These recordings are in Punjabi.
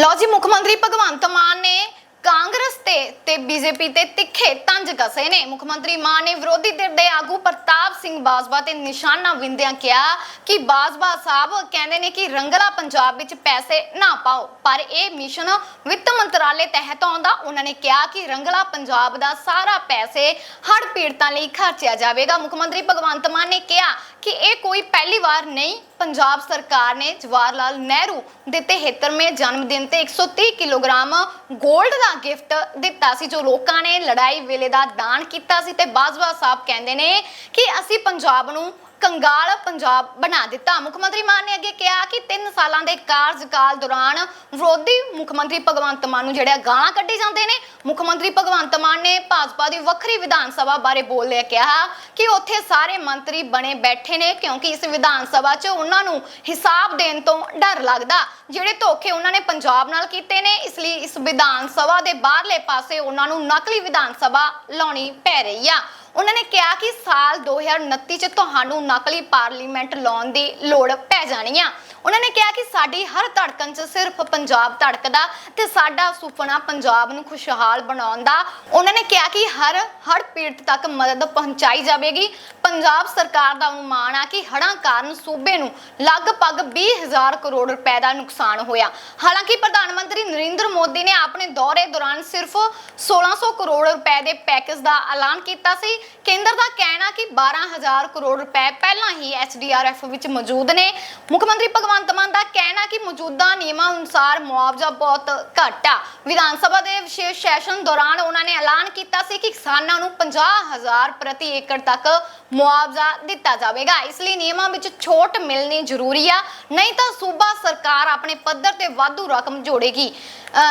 ਲਓ ਜੀ, ਮੁੱਖ ਮੰਤਰੀ ਭਗਵੰਤ ਮਾਨ ਨੇ ਕਾਂਗਰਸ ਤੇ ਤੇ ਬੀਜੇਪੀ ਤੇ ਤਿੱਖੇ ਤੰਜ ਕਸੇ ਨੇ। ਮੁੱਖ ਮੰਤਰੀ ਮਾਨ ਨੇ ਵਿਰੋਧੀ ਧਿਰ ਦੇ ਆਗੂ ਪ੍ਰਤਾਪ ਸਿੰਘ ਬਾਜਵਾ ਤੇ ਨਿਸ਼ਾਨਾ ਵਿੰਦਿਆਂ ਕਿਹਾ ਕਿ ਬਾਜਵਾ ਸਾਹਿਬ ਕਹਿੰਦੇ ਨੇ ਕਿ ਰੰਗਲਾ ਪੰਜਾਬ ਵਿੱਚ ਪੈਸੇ ਨਾ ਪਾਓ, ਪਰ ਇਹ ਮਿਸ਼ਨ ਵਿੱਤ ਮੰਤਰਾਲੇ ਤਹਿਤ ਆਉਂਦਾ। ਉਹਨਾਂ ਨੇ ਕਿਹਾ ਕਿ ਰੰਗਲਾ ਪੰਜਾਬ ਦਾ ਸਾਰਾ ਪੈਸੇ ਹੜ੍ਹ ਪੀੜਤਾਂ ਲਈ ਖਰਚਿਆ ਜਾਵੇਗਾ। ਮੁੱਖ ਮੰਤਰੀ ਭਗਵੰਤ ਮਾਨ ਨੇ ਕਿਹਾ ਕਿ ਇਹ ਕੋਈ ਪਹਿਲੀ ਵਾਰ ਨਹੀਂ ਪੰਜਾਬ ਸਰਕਾਰ ਨੇ ਜਵਾਹਰ ਲਾਲ ਨਹਿਰੂ ਦੇ 73ਵੇਂ ਜਨਮ ਦਿਨ ਤੇ 130 ਕਿਲੋਗ੍ਰਾਮ 골ਡ ਦਾ ਗਿਫਟ ਦਿੱਤਾ ਸੀ, ਜੋ ਲੋਕਾਂ ਨੇ ਲੜਾਈ ਵੇਲੇ ਦਾ ਦਾਨ ਕੀਤਾ ਸੀ ਤੇ ਬਾਜਵਾ ਸਾਹਿਬ ਕਹਿੰਦੇ ਨੇ ਕਿ ਅਸੀਂ ਪੰਜਾਬ ਨੂੰ ਕੰਗਾਲ ਪੰਜਾਬ ਬਣਾ ਦਿੱਤਾ। ਮੁੱਖ ਮੰਤਰੀ ਮਾਨ ਨੇ ਅੱਗੇ ਕਿਹਾ ਕਿ 3 ਸਾਲਾਂ ਦੇ ਕਾਰਜਕਾਲ ਦੌਰਾਨ ਵਿਰੋਧੀ ਮੁੱਖ ਮੰਤਰੀ ਭਗਵੰਤ ਮਾਨ ਨੂੰ ਜਿਹੜੇ ਗਾਲਾਂ ਕੱਢੀ ਜਾਂਦੇ ਨੇ, ਮੁੱਖ ਮੰਤਰੀ ਭਗਵੰਤ ਮਾਨ ਨੇ ਭਾਜਪਾ ਦੀ ਵੱਖਰੀ ਵਿਧਾਨ ਸਭਾ ਬਾਰੇ ਬੋਲਦਿਆਂ ਕਿਹਾ ਕਿ ਉੱਥੇ ਸਾਰੇ ਮੰਤਰੀ ਬਣੇ ਬੈਠੇ ਨੇ ਕਿਉਂਕਿ ਇਸ ਵਿਧਾਨ ਸਭਾ 'ਚ ਉਹਨਾਂ ਨੂੰ ਹਿਸਾਬ ਦੇਣ ਤੋਂ ਡਰ ਲੱਗਦਾ। ਜਿਹੜੇ ਧੋਖੇ ਉਹਨਾਂ ਨੇ ਪੰਜਾਬ ਨਾਲ ਕੀਤੇ ਨੇ, ਇਸ ਲਈ ਇਸ ਵਿਧਾਨ ਸਭਾ ਦੇ ਬਾਹਰਲੇ ਪਾਸੇ ਉਹਨਾਂ ਨੂੰ ਨਕਲੀ ਵਿਧਾਨ ਸਭਾ ਲਾਉਣੀ ਪੈ ਰਹੀ ਆ। ਉਹਨਾਂ ਨੇ ਕਿਹਾ ਕਿ ਸਾਲ 2029 ਚ ਤੁਹਾਨੂੰ ਨਕਲੀ ਪਾਰਲੀਮੈਂਟ ਲਾਉਣ ਦੀ ਲੋੜ ਪੈ ਜਾਣੀ ਆ। ਉਹਨਾਂ ਨੇ ਕਿਹਾ ਕਿ ਸਾਡੀ ਹਰ ਧੜਕਣ 'ਚ ਸਿਰਫ ਪੰਜਾਬ ਧੜਕਦਾ ਤੇ ਸਾਡਾ ਸੁਪਨਾ ਪੰਜਾਬ ਨੂੰ ਖੁਸ਼ਹਾਲ ਬਣਾਉਣ ਦਾ। ਉਹਨਾਂ ਨੇ ਕਿਹਾ ਕਿ ਹਰ ਹੜ ਪੀੜਤ ਤੱਕ ਮਦਦ ਪਹੁੰਚਾਈ ਜਾਵੇਗੀ। ਪੰਜਾਬ ਸਰਕਾਰ ਦਾ ਅਨੁਮਾਨ ਆ ਕਿ ਹੜ੍ਹਾਂ ਕਾਰਨ ਸੂਬੇ ਨੂੰ ਲਗਭਗ 20000 ਕਰੋੜ ਰੁਪਏ ਦਾ ਨੁਕਸਾਨ ਹੋਇਆ। ਹਾਲਾਂਕਿ ਪ੍ਰਧਾਨ ਮੰਤਰੀ ਨਰਿੰਦਰ ਮੋਦੀ ਨੇ ਆਪਣੇ ਦੌਰੇ ਦੌਰਾਨ ਸਿਰਫ 1600 ਕਰੋੜ ਰੁਪਏ ਦੇ ਪੈਕੇਜ ਦਾ ਐਲਾਨ ਕੀਤਾ ਸੀ। ਕੇਂਦਰ ਦਾ ਕਹਿਣਾ ਕਿ 12000 ਕਰੋੜ ਰੁਪਏ ਪਹਿਲਾਂ ਹੀ ਐਸਡੀਆਰਐਫ ਵਿੱਚ ਮੌਜੂਦ ਨੇ। ਮੁੱਖ ਮੰਤਰੀ ਭਗਵੰਤ ਮਾਨ ਦਾ ਕਹਿਣਾ ਕਿ ਮੌਜੂਦਾ ਨਿਯਮਾਂ ਅਨੁਸਾਰ ਮੁਆਵਜ਼ਾ ਬਹੁਤ ਘੱਟ ਆ। ਵਿਧਾਨ ਸਭਾ ਦੇ ਵਿਸ਼ੇਸ਼ ਸੈਸ਼ਨ ਦੌਰਾਨ ਉਹਨਾਂ ਨੇ ਐਲਾਨ ਕੀਤਾ ਸੀ ਕਿ ਕਿਸਾਨਾਂ ਨੂੰ 50000 ਪ੍ਰਤੀ ਏਕੜ ਤੱਕ ਮੁਆਵਜ਼ਾ ਦਿੱਤਾ ਜਾਵੇਗਾ। ਇਸ ਲਈ ਨਿਯਮਾਂ ਵਿੱਚ ਛੋਟ ਮਿਲਣੀ ਜ਼ਰੂਰੀ ਆ। ਨਹੀਂ ਤਾਂ ਸੂਬਾ ਸਰਕਾਰ ਆਪਣੇ ਪੱਧਰ ਤੇ ਵਾਧੂ ਰਕਮ ਜੋੜੇਗੀ।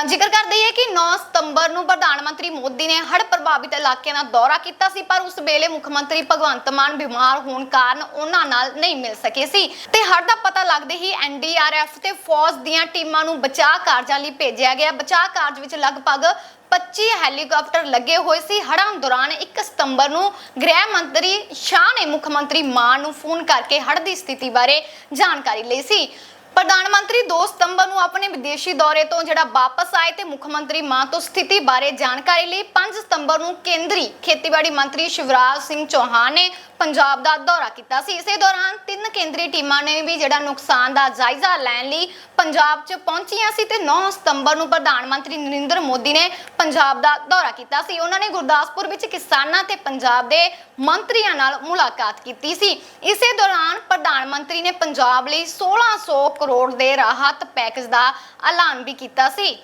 ਜ਼ਿਕਰ ਕਰਦੇ ਹਾਂ ਕਿ 9 ਸਤੰਬਰ ਨੂੰ ਪ੍ਰਧਾਨ ਮੰਤਰੀ ਮੋਦੀ ਨੇ ਹੜ੍ਹ ਪ੍ਰਭਾਵਿਤ ਇਲਾਕਿਆਂ ਦਾ ਦੌਰਾ ਕੀਤਾ ਸੀ, ਪਰ ਉਸ ਵੇਲੇ ਮੁੱਖ ਮੰਤਰੀ ਭਗਵੰਤ ਮਾਨ ਬਿਮਾਰ ਹੋਣ ਕਾਰਨ ਉਹਨਾਂ ਨਾਲ ਨਹੀਂ ਮਿਲ ਸਕੇ ਸੀ। ਤੇ ਹੜ੍ਹ ਦਾ ਪਤਾ ਲੱਗਦੇ ਹੀ ਐਨਡੀਆਰਐਫ ਤੇ ਫੌਜ ਦੀਆਂ ਟੀਮਾਂ ਨੂੰ ਬਚਾਅ ਕਾਰਜਾਂ ਲਈ ਭੇਜਿਆ ਗਿਆ। ਬਚਾਅ ਕਾਰਜ ਵਿੱਚ ਲਗਭਗ 25 ਹੈਲੀਕਾਪਟਰ ਲੱਗੇ ਹੋਏ ਸੀ। ਹੜ੍ਹਾਂ ਦੌਰਾਨ 1 ਸਤੰਬਰ ਨੂੰ ਗ੍ਰਹਿ ਮੰਤਰੀ ਸ਼ਾਹ ਨੇ ਮੁੱਖ ਮੰਤਰੀ ਮਾਨ ਨੂੰ ਫੋਨ ਕਰਕੇ ਹੜ੍ਹ ਦੀ ਸਥਿਤੀ ਬਾਰੇ ਜਾਣਕਾਰੀ ਲਈ ਸੀ। ਪ੍ਰਧਾਨ ਮੰਤਰੀ 2 ਸਤੰਬਰ ਨੂੰ ਆਪਣੇ ਵਿਦੇਸ਼ੀ ਦੌਰੇ ਤੋਂ ਜਿਹੜਾ ਵਾਪਸ ਆਏ ਤੇ ਮੁੱਖ ਮੰਤਰੀ ਮਾਨ ਤੋਂ ਸਥਿਤੀ ਬਾਰੇ ਜਾਣਕਾਰੀ ਲਈ 5 ਸਤੰਬਰ ਨੂੰ ਕੇਂਦਰੀ ਖੇਤੀਬਾੜੀ ਮੰਤਰੀ ਸ਼ਿਵਰਾਜ ਸਿੰਘ ਚੌਹਾਨ ਨੇ ਪੰਜਾਬ ਦਾ ਦੌਰਾ ਕੀਤਾ ਸੀ। ਇਸੇ ਦੌਰਾਨ ਤਿੰਨ ਕੇਂਦਰੀ ਟੀਮਾਂ ਨੇ ਵੀ ਜਿਹੜਾ ਨੁਕਸਾਨ ਦਾ ਜਾਇਜ਼ਾ ਲੈਣ ਲਈ ਪੰਜਾਬ 'ਚ ਪਹੁੰਚੀਆਂ ਸੀ ਤੇ 9 ਸਤੰਬਰ ਨੂੰ ਪ੍ਰਧਾਨ ਮੰਤਰੀ ਨਰਿੰਦਰ ਮੋਦੀ ਨੇ ਪੰਜਾਬ ਦਾ ਦੌਰਾ ਕੀਤਾ ਸੀ। ਉਹਨਾਂ ਨੇ ਗੁਰਦਾਸਪੁਰ ਵਿੱਚ ਕਿਸਾਨਾਂ ਤੇ ਪੰਜਾਬ ਦੇ ਮੰਤਰੀਆਂ ਨਾਲ ਮੁਲਾਕਾਤ ਕੀਤੀ ਸੀ। ਇਸੇ ਦੌਰਾਨ ਪ੍ਰਧਾਨ ਮੰਤਰੀ ਨੇ ਪੰਜਾਬ ਲਈ 1600 ਕਰੋੜ ਦੇ ਰਾਹਤ ਪੈਕੇਜ ਦਾ ਐਲਾਨ ਵੀ ਕੀਤਾ ਸੀ।